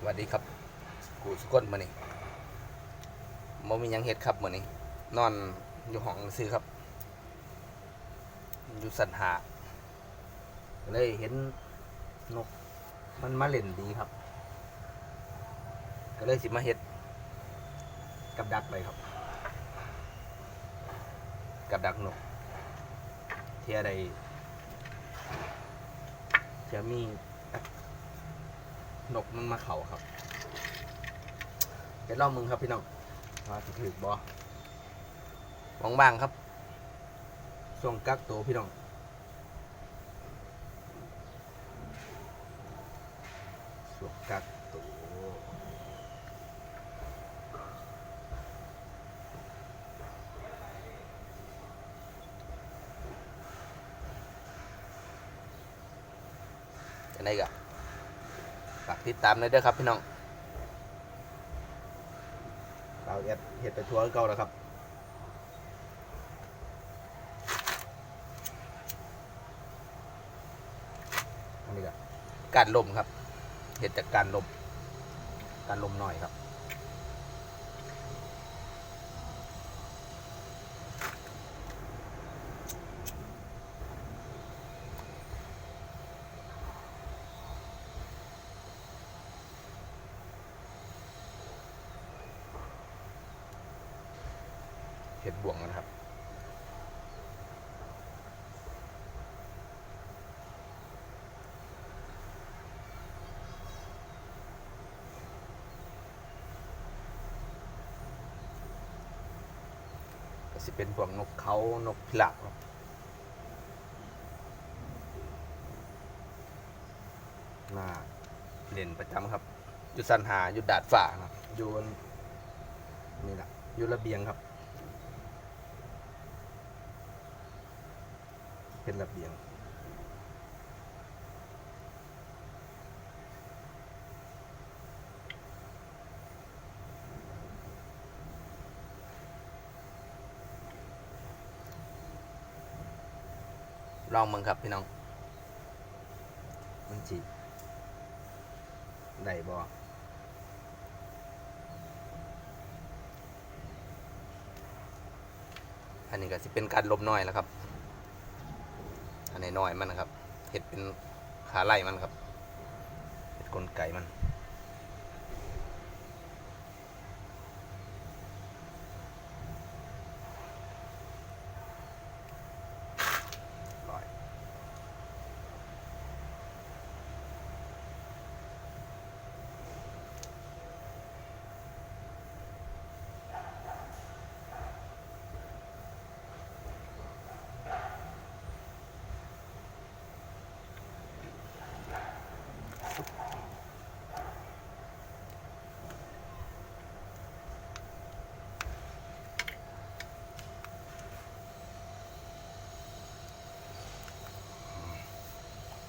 สวัสดีครับกูสกุลมานี่มมียังเฮ็ดครับมือนี้ นอนอยู่ห้องซื้อครับ อยู่สันหาก็เลยเห็นนก มันมาเล่นดีครับ ก็เลยสิมาเฮ็ด กับดักไปครับ กับดักนก เทียใดจะมี นกมันมาเข่าครับเดี๋ยวลองมึงครับพี่น้องว่าถือบอวางบางครับช่วงกักตัวพี่น้องช่วงกักตัวจะได้กะ ฝากติดตามเลยเด้อครับพี่น้องเราเอ็ดเห็ดไปทัวร์เก่าแล้วครับอันนี้ก็การลมครับเห็ดจากการลมการลมหน่อยครับ ห็ดบ่วงกันครับ ก็สิเป็นพวกนกเขานกพิราบครับน่าเล่นประจำครับอยู่สันหาอยู่ดาดฝ่าครับอยู่บนนี่แหละอยู่ระเบียงครับ เป็นระเบียง ลองมึงครับพี่น้อง มันจีได้บ่อันนี้ก็สิเป็นการลบน้อยแล้วครับ อันน้อยมันนะครับเห็ดเป็นขาไล่มันครับเห็ดกลไกมัน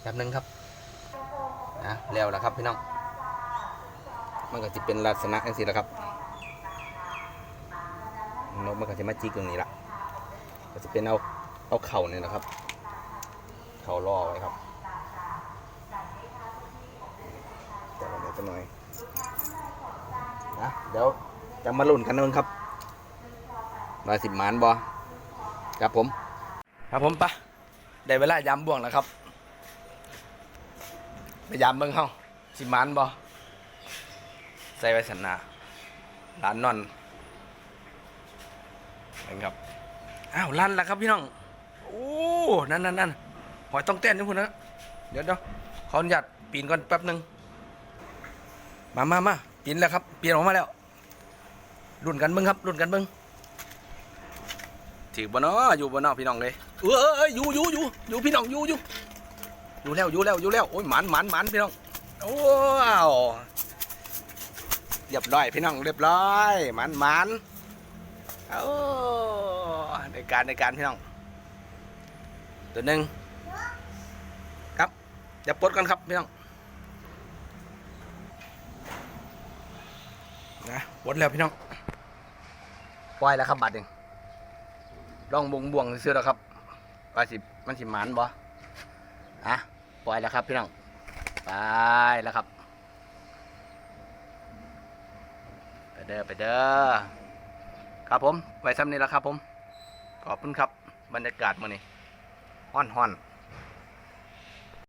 แป๊บนึงครับนะแล้วแล้วครับพี่น้อง มันก็จะเป็นลักษณะอย่างนี้แหละครับนกมันก็จะมาจิกตรงนี้ละก็จะเป็นเอาเอาเข่าเนี่ยนะครับ เข่าล่อไว้ครับแต่เดี๋ยวจะหน่อยนะเดี๋ยวจะมาลุ้นกันนึงครับมาสิบหมานบอครับผม ครับผมปะได้เวลายามบ่วงแล้วครับ ไปยามเบิ่งเฮาสิมานบ่ใส่ไว้สันนาร้านนอนเห็นครับอ้าวลั่นล้วครับพี่น้องโอ้นั่นนั่นนั่นหอยต้องเต้นนะคุณนะเดี๋ยวเดี๋ยวขออนุญาตปีนก่อนแป๊บหนึ่งมามามาปีนแล้วครับปีนออกมาแล้วรุ่นกันเบิ้งครับรุ่นกันเบิ้งถือบ่นาะอยู่บ่นาะพี่น้องเลยเออเออเอออยู่อยู่อยู่อยู่พี่น้องอยู่อยู่ อยู่แล้วอยู่แล้วอยู่แล้วโอ้ยหมันหมันหมันพี่น้องโอ้วเรียบร้อยพี่น้องเรียบร้อยหมันหมันโอ้ในการในการพี่น้องตัวหนึ่งครับเดี๋ยวปลดกันครับพี่น้องนะปลดแล้วพี่น้องปล่อยแล้วครับบัดเองลองบวงบวงๆซื้อแล้วครับว่าสิมันสิหมันบ่ อะปล่อยแล้วครับพี่น้องไปแล้วครับ ไปเด้อไปเด้อครับผมไว้ซ้ำนี้แล้วครับผม ขอบคุณครับ บรรยากาศมื่อนี้ฮ้อนฮ้อน